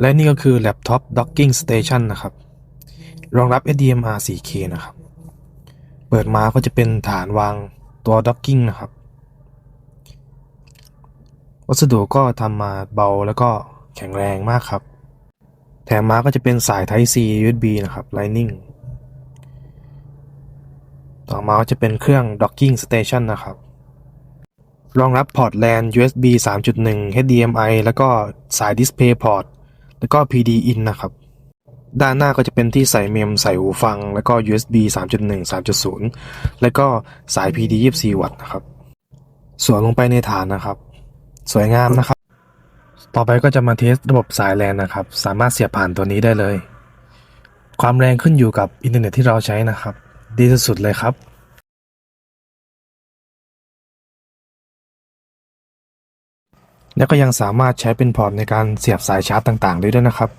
และนี่ก็คือ Laptop Docking Station นะครับ รองรับ HDMI 4K นะครับ เปิดมาก็จะเป็นฐานวางตัว Docking นะครับ วัสดุก็ทำมาเบาแล้วก็แข็งแรงมากครับ แถมมาก็จะเป็นสาย Type C USB นะครับ Lightning ต่อมาก็จะเป็นเครื่อง Docking Station นะครับ รองรับพอร์ต LAN USB 3.1 HDMI แล้วก็สาย Display Port แล้วก็ PD in นะครับ ด้านหน้าก็จะเป็นที่ใส่เมมใส่หูฟัง แล้วก็ USB 3.1 3.0 แล้วก็สาย PD 24 วัตต์นะครับ สวมลงไปในฐานนะครับ สวยงามนะครับ ต่อไปก็จะมาเทสระบบสายแลนนะครับ สามารถเสียบผ่านตัวนี้ได้เลย ความแรงขึ้นอยู่กับอินเทอร์เน็ตที่เราใช้นะครับ ดีสุดๆเลยครับ แล้วก็ยังสามารถใช้เป็นพอร์ตในการเสียบสายชาร์จต่างๆ ได้ด้วยนะครับ